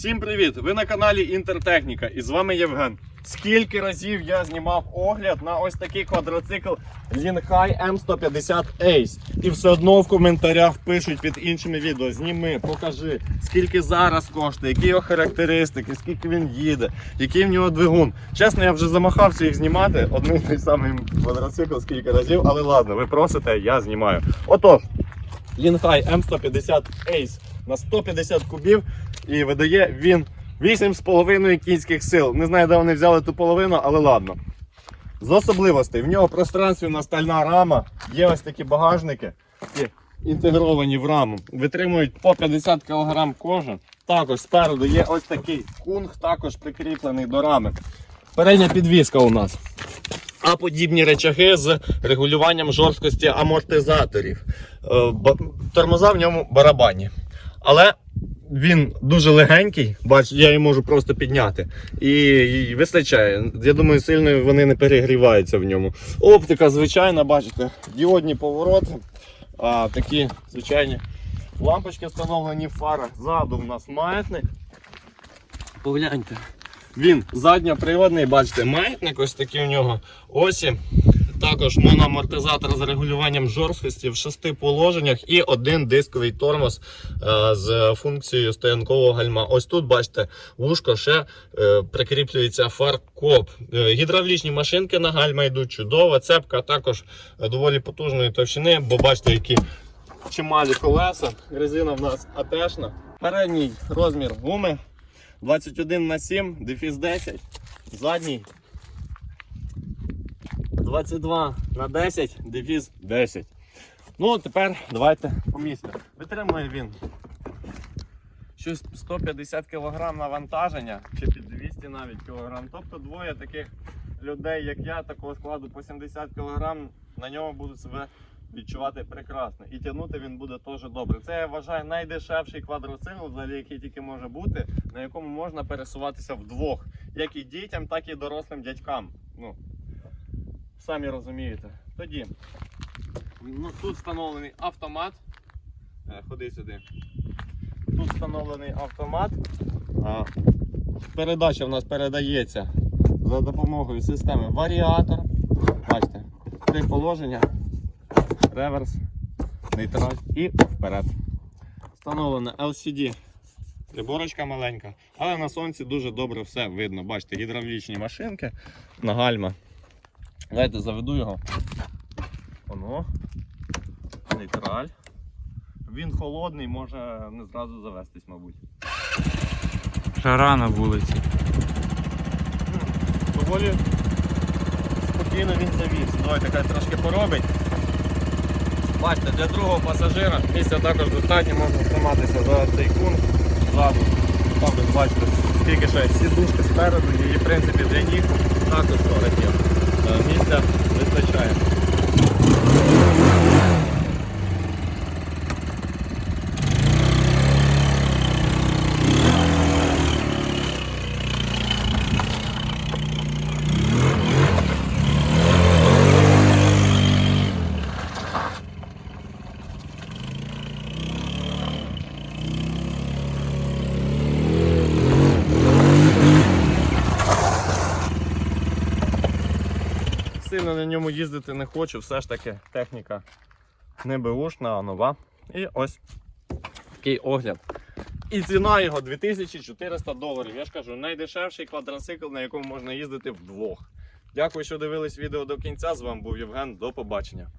Всім привіт! Ви на каналі Інтертехніка і з вами Євген. Скільки разів я знімав огляд на ось такий квадроцикл Linhai M150 Ace. І все одно в коментарях пишуть під іншими відео: зніми, покажи, скільки зараз коштує, які його характеристики, скільки він їде, який в нього двигун. Чесно, я вже замахався їх знімати. Одним і той самий квадроцикл скільки разів, але ладно, ви просите, я знімаю. Отож, Linhai M150 Ace на 150 кубів і видає він 8,5 кінських сил. Не знаю, де вони взяли ту половину, але ладно. З особливостей, в нього пространственна стальна рама, є ось такі багажники, які інтегровані в раму, витримують по 50 кг кожен. Також спереду є ось такий кунг, також прикріплений до рами. Передня підвіска у нас. А подібні речаги з регулюванням жорсткості амортизаторів. Е, Тормоза в ньому барабанні. Але він дуже легенький, бач, я її можу просто підняти. І, і вистачає. Я думаю, сильно вони не перегріваються в ньому. Оптика звичайна, бачите, діодні повороти. А, такі звичайні лампочки встановлені в фарах. Ззаду в нас маятник. Погляньте. Він задньоприводний, бачите, маятник ось такий у нього. Осі. Також моноамортизатор з регулюванням жорсткості в шести положеннях і один дисковий тормоз е, з функцією стоянкового гальма. Ось тут, бачите, вушко ще е, прикріплюється фаркоп. Е, гідравлічні машинки на гальма йдуть чудово. Цепка також доволі потужної товщини, бо бачите, які чималі колеса. Резина в нас АТшна. Передній розмір гуми 21 на 7, дефіс 10. Задній 22 на 10, дефіс 10. Ну, тепер давайте по місту. Витримує він щось 150 кг навантаження, чи під 200 навіть кг. Тобто двоє таких людей, як я, такого складу по 70 кг, на ньому будуть себе відчувати прекрасно. І тягнути він буде теж добре. Це я вважаю найдешевший квадроцикл, взагалі, який тільки може бути, на якому можна пересуватися вдвох, як і дітям, так і дорослим дядькам. Ну, самі розумієте. Тоді ну, тут встановлений автомат. Е, Ходи сюди. Тут встановлений автомат. А, передача в нас передається за допомогою системи варіатор. Бачите, три положення, реверс, нейтраль і вперед. Встановлена LCD приборочка маленька, але на сонці дуже добре все видно. Бачите, гідравлічні машинки на гальма. Давайте заведу його. Воно. Нейтраль. Він холодний, може не зразу завестись, мабуть. Жара на вулиці. Доволі спокійно він завіз. Давайте хай трошки поробить. Бачите, для другого пасажира місця також достатньо, можна триматися за цей кун ззаду. Там ви бачите, скільки ще сідушки спереду, і в принципі для ніг також поряд є. Е, Місця вистачає. Сильно на ньому їздити не хочу, все ж таки техніка не беушна, а нова. І ось такий огляд. І ціна його 2400 доларів. Я ж кажу, найдешевший квадроцикл, на якому можна їздити вдвох. Дякую, що дивились відео до кінця. З вами був Євген. До побачення.